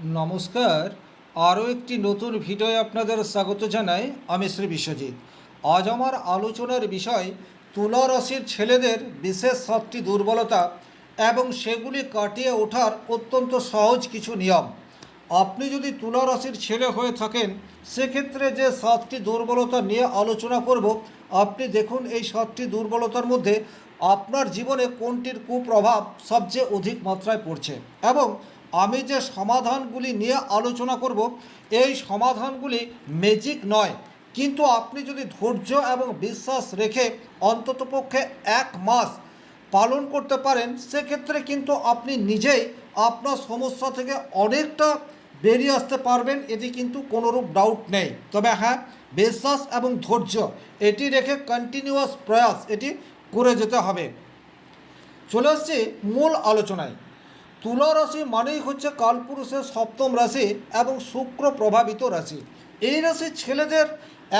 নমস্কার। আরও একটি নতুন ভিডিওয়ে আপনাদের স্বাগত জানাই আমি শ্রী বিশ্বজিৎ। আজ আমার আলোচনার বিষয় তুলা রাশির ছেলেদের বিশেষ সাতটি দুর্বলতা এবং সেগুলি কাটিয়ে ওঠার অত্যন্ত সহজ কিছু নিয়ম। আপনি যদি তুলা রাশির ছেলে হয়ে থাকেন, সেক্ষেত্রে যে সাতটি দুর্বলতা নিয়ে আলোচনা করব, আপনি দেখুন এই সাতটি দুর্বলতার মধ্যে আপনার জীবনে কোনটির কুপ্রভাব সবচেয়ে অধিক মাত্রায় পড়ছে এবং আমি যে সমাধানগুলি নিয়ে আলোচনা করব, এই সমাধানগুলি ম্যাজিক নয়। কিন্তু আপনি যদি ধৈর্য এবং বিশ্বাস রেখে অন্ততপক্ষে এক মাস পালন করতে পারেন, সেক্ষেত্রে কিন্তু আপনি নিজেই আপনার সমস্যা থেকে অনেকটা বেরিয়ে আসতে পারবেন, এটি কিন্তু কোনোরূপ ডাউট নেই। তবে হ্যাঁ বিশ্বাস এবং ধৈর্য, এটি রেখে কন্টিনিউয়াস প্রয়াস, এটি করে যেতে হবে। চলে আসছি মূল আলোচনায়। তুলা রাশি মানেই হচ্ছে কালপুরুষের সপ্তম রাশি এবং শুক্র প্রভাবিত রাশি। এই রাশির ছেলেদের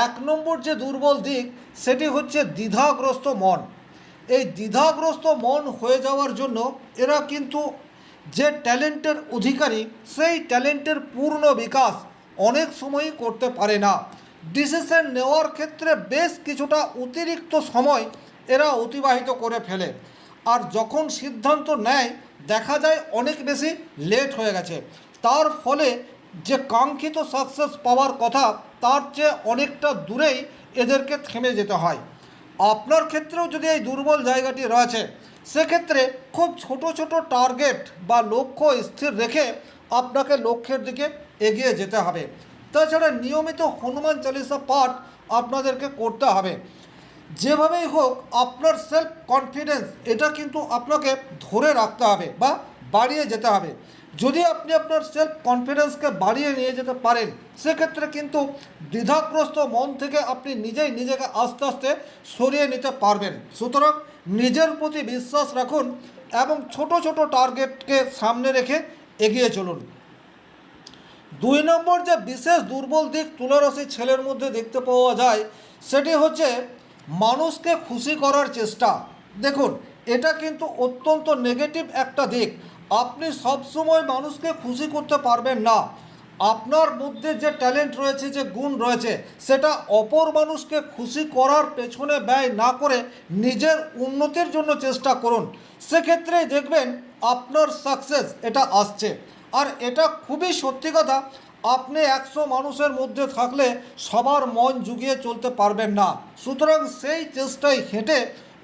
এক নম্বর যে দুর্বল দিক, সেটি হচ্ছে দ্বিধাগ্রস্ত মন। এই দ্বিধাগ্রস্ত মন হয়ে যাওয়ার জন্য এরা কিন্তু যে ট্যালেন্টের অধিকারী, সেই ট্যালেন্টের পূর্ণ বিকাশ অনেক সময়ই করতে পারে না। ডিসিশন নেওয়ার ক্ষেত্রে বেশ কিছুটা অতিরিক্ত সময় এরা অতিবাহিত করে ফেলে। আর যখন সিদ্ধান্ত নেয় দেখা যায় অনেক বেশি লেট হয়ে গেছে। তার ফলে যে কাঙ্ক্ষিত সাকসেস পাওয়ার কথা, তার চেয়ে অনেকটা দূরেই এদেরকে থেমে যেতে হয়। আপনার ক্ষেত্রেও যদি এই দুর্বল জায়গাটি রয়েছে, সেক্ষেত্রে খুব ছোট ছোট টার্গেট বা লক্ষ্য স্থির রেখে আপনাকে লক্ষ্যের দিকে এগিয়ে যেতে হবে। তাছাড়া নিয়মিত হনুমান চালিসা পাঠ আপনাদেরকে করতে হবে। যেভাবেই হোক, আপনার সেলফ কনফিডেন্স এটা কিন্তু আপনাকে ধরে রাখতে হবে বা বাড়িয়ে যেতে হবে। যদি আপনি আপনার সেলফ কনফিডেন্সকে বাড়িয়ে নিয়ে যেতে পারেন, সেক্ষেত্রে কিন্তু দ্বিধাগ্রস্ত মন থেকে আপনি নিজেই নিজেকে আস্তে আস্তে সরিয়ে নিতে পারবেন। সুতরাং নিজের প্রতি বিশ্বাস রাখুন এবং ছোট ছোট টার্গেটকে সামনে রেখে এগিয়ে চলুন। দুই নম্বর যে বিশেষ দুর্বল দিক তুলারাশি ছেলের মধ্যে দেখতে পাওয়া যায়, সেটি হচ্ছে মানুষকে খুশি করার চেষ্টা। দেখুন, এটা কিন্তু অত্যন্ত নেগেটিভ একটা দিক। আপনি সবসময় মানুষকে খুশি করতে পারবেন না। আপনার মধ্যে যে ট্যালেন্ট রয়েছে, যে গুণ রয়েছে, সেটা অপর মানুষকে খুশি করার পেছনে ব্যয় না করে নিজের উন্নতির জন্য চেষ্টা করুন। সেক্ষেত্রে দেখবেন আপনার সাকসেস এটা আসছে। আর এটা খুবই সত্যি কথা আপনি একশো মানুষের মধ্যে থাকলে সবার মন জুগিয়ে চলতে পারবেন না। সুতরাং সেই চেষ্টায় হেঁটে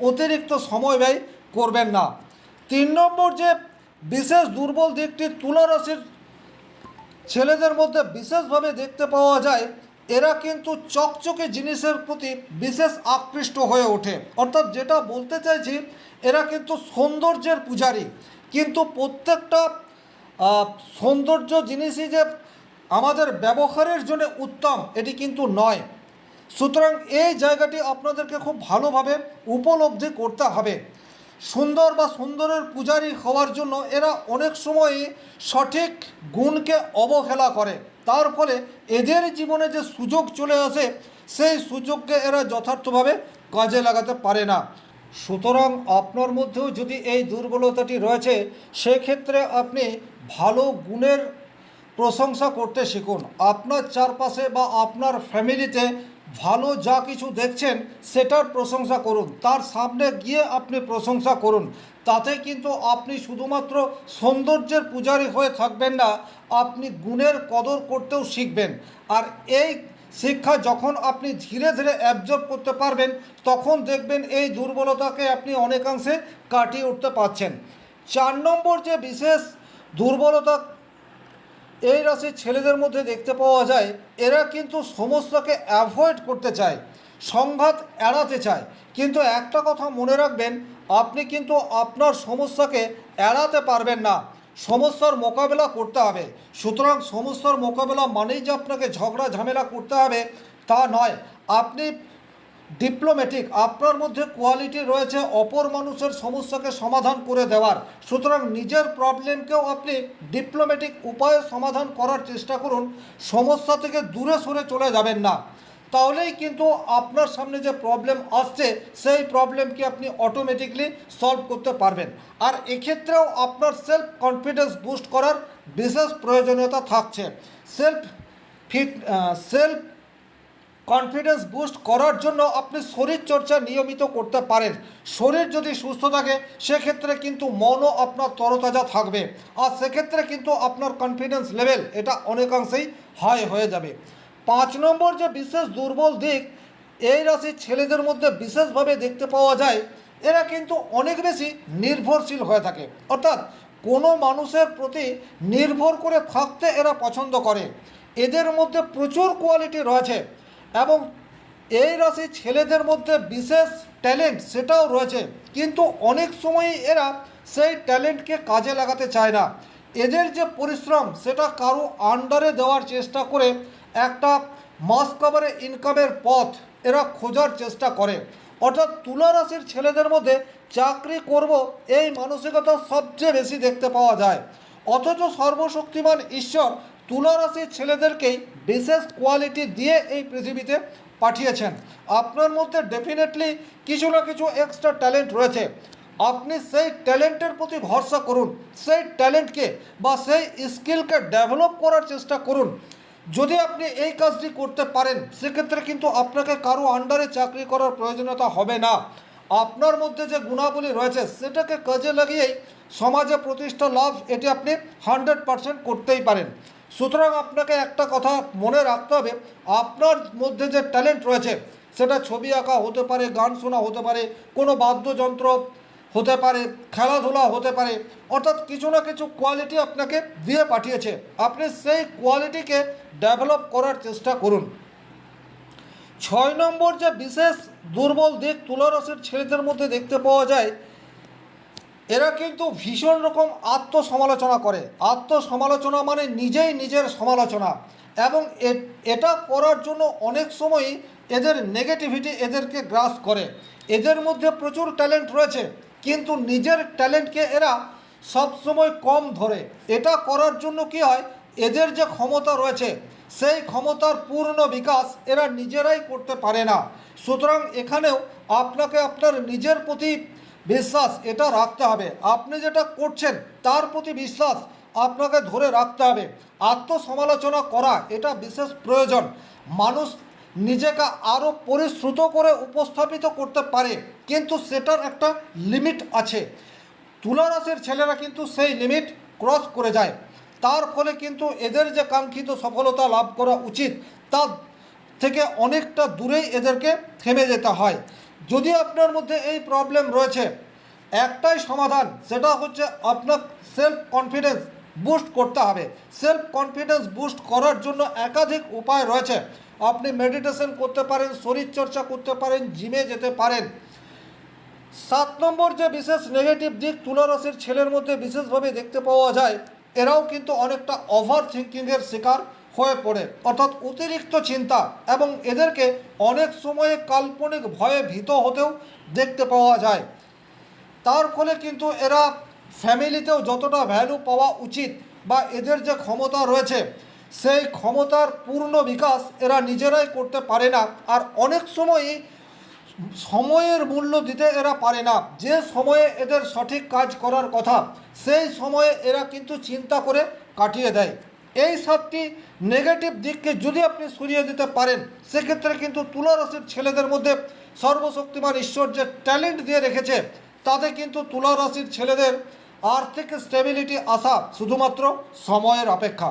অতিরিক্ত সময় ব্যয় করবেন না। তিন নম্বর যে বিশেষ দুর্বল দিকটি তুলা রাশির ছেলেদের মধ্যে বিশেষভাবে দেখতে পাওয়া যায়, এরা কিন্তু চকচকে জিনিসের প্রতি বিশেষ আকৃষ্ট হয়ে ওঠে। অর্থাৎ যেটা বলতে চাইছি, এরা কিন্তু সৌন্দর্যের পূজারী। কিন্তু প্রত্যেকটা সৌন্দর্য জিনিসই যে আমাদের ব্যবহারের জন্য উত্তম, এটি কিন্তু নয়। সুতরাং এই জায়গাটি আপনাদেরকে খুব ভালোভাবে উপলব্ধি করতে হবে। সুন্দর বা সুন্দরের পূজারী হওয়ার জন্য এরা অনেক সময়ই সঠিক গুণকে অবহেলা করে। তার ফলে এদের জীবনে যে সুযোগ চলে আসে, সেই সুযোগকে এরা যথার্থভাবে কাজে লাগাতে পারে না। সুতরাং আপনার মধ্যেও যদি এই দুর্বলতাটি রয়েছে, সেক্ষেত্রে আপনি ভালো গুণের প্রশংসা করতে শিখুন। আপনার চারপাশে বা আপনার ফ্যামিলিতে ভালো যা কিছু দেখছেন, সেটার প্রশংসা করুন। তার সামনে গিয়ে আপনি প্রশংসা করুন। তাতে কিন্তু আপনি শুধুমাত্র সৌন্দর্যের পূজারী হয়ে থাকবেন না, আপনি গুণের কদর করতেও শিখবেন। আর এই শিক্ষা যখন আপনি ধীরে ধীরে অ্যাবজর্ব করতে পারবেন, তখন দেখবেন এই দুর্বলতাকে আপনি অনেকাংশে কাটিয়ে উঠতে পারছেন। চার নম্বর যে বিশেষ দুর্বলতা এই রাশির ছেলেদের মধ্যে দেখতে পাওয়া যায়, এরা কিন্তু সমস্যাকে অ্যাভয়েড করতে চায়, সংঘাত এড়াতে চায়। কিন্তু একটা কথা মনে রাখবেন, আপনি কিন্তু আপনার সমস্যাকে এড়াতে পারবেন না। সমস্যার মোকাবেলা করতে হবে। সুতরাং সমস্যার মোকাবেলা মানেই যে আপনাকে ঝগড়া ঝামেলা করতে হবে তা নয়। আপনি ডিপ্লোম্যাটিক আপনার মধ্যে কোয়ালিটি রয়েছে, অপর মানুষের সমস্যাকে সমাধান করে দেওয়ার। সুতরাং নিজের প্রবলেমকেও আপনি ডিপ্লোম্যাটিক উপায়ে সমাধান করার চেষ্টা করুন, সমস্যা থেকে দূরে সরে চলে যাবেন না। তাহলেই কিন্তু আপনার সামনে যে প্রবলেম আসছে, সেই প্রবলেমকে আপনি অটোমেটিকলি সলভ করতে পারবেন। আর এক্ষেত্রেও আপনার সেলফ কনফিডেন্স বুস্ট করার বিশেষ প্রয়োজনীয়তা থাকছে। Self fit self confidence boost করার জন্য আপনি শরীর চর্চা নিয়মিত করতে পারেন। শরীর যদি সুস্থ থাকে, সেক্ষেত্রে কিন্তু মনও আপনার তরতাজা থাকবে। আর সেক্ষেত্রে কিন্তু আপনার কনফিডেন্স লেভেল এটা অনেকাংশেই হাই হয়ে যাবে। পাঁচ নম্বর যে বিশেষ দুর্বল দিক, এই রাশির ছেলেদের মধ্যে বিশেষভাবে দেখতে পাওয়া যায়, এরা কিন্তু অনেক বেশি নির্ভরশীল হয়ে থাকে। অর্থাৎ কোনো মানুষের প্রতি নির্ভর করে থাকতে এরা পছন্দ করে। এদের মধ্যে প্রচুর কোয়ালিটি রয়েছে। এবং এই রাশির ছেলেদের মধ্যে বিশেষ ট্যালেন্ট সেটাও রয়েছে। কিন্তু অনেক সময়ই এরা সেই ট্যালেন্টকে কাজে লাগাতে চায় না। এদের যে পরিশ্রম, সেটা কারও আন্ডারে দেওয়ার চেষ্টা করে একটা মাস কাভারে ইনকামের পথ এরা খোঁজার চেষ্টা করে। অর্থাৎ তুলা রাশির ছেলেদের মধ্যে চাকরি করব এই মানসিকতা সবচেয়ে বেশি দেখতে পাওয়া যায়। অথচ সর্বশক্তিমান ঈশ্বর তুলা রাশির ছেলেদেরকেই বিশেষ কোয়ালিটি দিয়ে এই পৃথিবীতে পাঠিয়েছেন। আপনার মধ্যে ডেফিনেটলি কিছু না কিছু এক্সট্রা ট্যালেন্ট রয়েছে। আপনি সেই ট্যালেন্টের প্রতি ভরসা করুন, সেই ট্যালেন্টকে বা সেই স্কিলকে ডেভেলপ করার চেষ্টা করুন। যদি আপনি এই কাজটি করতে পারেন, সেক্ষেত্রে কিন্তু আপনাকে কারও আন্ডারে চাকরি করার প্রয়োজনীয়তা হবে না। আপনার মধ্যে যে গুণাবলী রয়েছে, সেটাকে কাজে লাগিয়েই সমাজে প্রতিষ্ঠা লাভ, এটি আপনি হান্ড্রেড পারসেন্ট করতেই পারেন। সুতরাং আপনাকে একটা কথা মনে রাখতে হবে, আপনার মধ্যে যে ট্যালেন্ট রয়েছে, সেটা ছবি আঁকা হতে পারে, গান শোনা হতে পারে, কোনো বাদ্যযন্ত্র হতে পারে, খেলাধুলা হতে পারে, অর্থাৎ কিছু না কিছু কোয়ালিটি আপনাকে দিয়ে পাঠিয়েছে। আপনি সেই কোয়ালিটিকে ডেভেলপ করার চেষ্টা করুন। ছয় নম্বর যে বিশেষ দুর্বল দিক তুলারসের ছেলেদের মধ্যে দেখতে পাওয়া যায় এরা কিন্তু ভীষণ রকম আত্মসমালোচনা করে। আত্মসমালোচনা মানে নিজেই নিজের সমালোচনা। এবং এটা করার জন্য অনেক সময়ই এদের নেগেটিভিটি এদেরকে গ্রাস করে। এদের মধ্যে প্রচুর ট্যালেন্ট রয়েছে, কিন্তু নিজের ট্যালেন্টকে এরা সবসময় কম ধরে। এটা করার জন্য কি হয়, এদের যে ক্ষমতা রয়েছে, সেই ক্ষমতার পূর্ণ বিকাশ এরা নিজেরাই করতে পারে না। সুতরাং এখানেও আপনাকে আপনার নিজের প্রতি বিশ্বাস, এটা রাখতে হবে। আপনি যেটা করছেন, তার প্রতি বিশ্বাস আপনাকে ধরে রাখতে হবে। আত্মসমালোচনা করা, এটা বিশেষ প্রয়োজন। মানুষ নিজেকে আরও পরিশ্রুত করে উপস্থাপিত করতে পারে, কিন্তু সেটার একটা লিমিট আছে। তুলারাসের ছেলেরা কিন্তু সেই লিমিট ক্রস করে যায়। তার ফলে কিন্তু এদের যে কাঙ্ক্ষিত সফলতা লাভ করা উচিত, তার থেকে অনেকটা দূরেই এদেরকে থেমে যেতে হয়। যদি আপনার মধ্যে এই প্রবলেম রয়েছে, একটাই সমাধান, সেটা হচ্ছে আপনার সেলফ কনফিডেন্স বুস্ট করতে হবে। সেলফ কনফিডেন্স বুস্ট করার জন্য একাধিক উপায় রয়েছে। আপনি মেডিটেশন করতে পারেন, শরীরচর্চা করতে পারেন জিমে যেতে পারেন। সাত নম্বর যে বিশেষ নেগেটিভ দিক তুলারাশির ছেলের মধ্যে বিশেষভাবে দেখতে পাওয়া যায়, এরাও কিন্তু অনেকটা ওভার থিঙ্কিংয়ের শিকার। হয়ে পড়ে। অর্থাৎ অতিরিক্ত চিন্তা এবং এদেরকে অনেক সময়ে কাল্পনিক ভয়ে ভীত হতেও দেখতে পাওয়া যায়। তার ফলে কিন্তু এরা ফ্যামিলিতেও যতটা ভ্যালু পাওয়া উচিত বা এদের যে ক্ষমতা রয়েছে, সেই ক্ষমতার পূর্ণ বিকাশ এরা নিজেরাই করতে পারে না আর অনেক সময়ই সময়ের মূল্য দিতে এরা পারে না। যে সময়ে এদের সঠিক কাজ করার কথা, সেই সময়ে এরা কিন্তু চিন্তা করে কাটিয়ে দেয়। এই সাতটি নেগেটিভ দিককে যদি আপনি সরিয়ে দিতে পারেন, সেক্ষেত্রে কিন্তু তুলা রাশির ছেলেদের মধ্যে সর্বশক্তিমান ঈশ্বর যে ট্যালেন্ট দিয়ে রেখেছে, তাতে কিন্তু তুলা রাশির ছেলেদের আর্থিক স্টেবিলিটি আসা শুধুমাত্র সময়ের অপেক্ষা।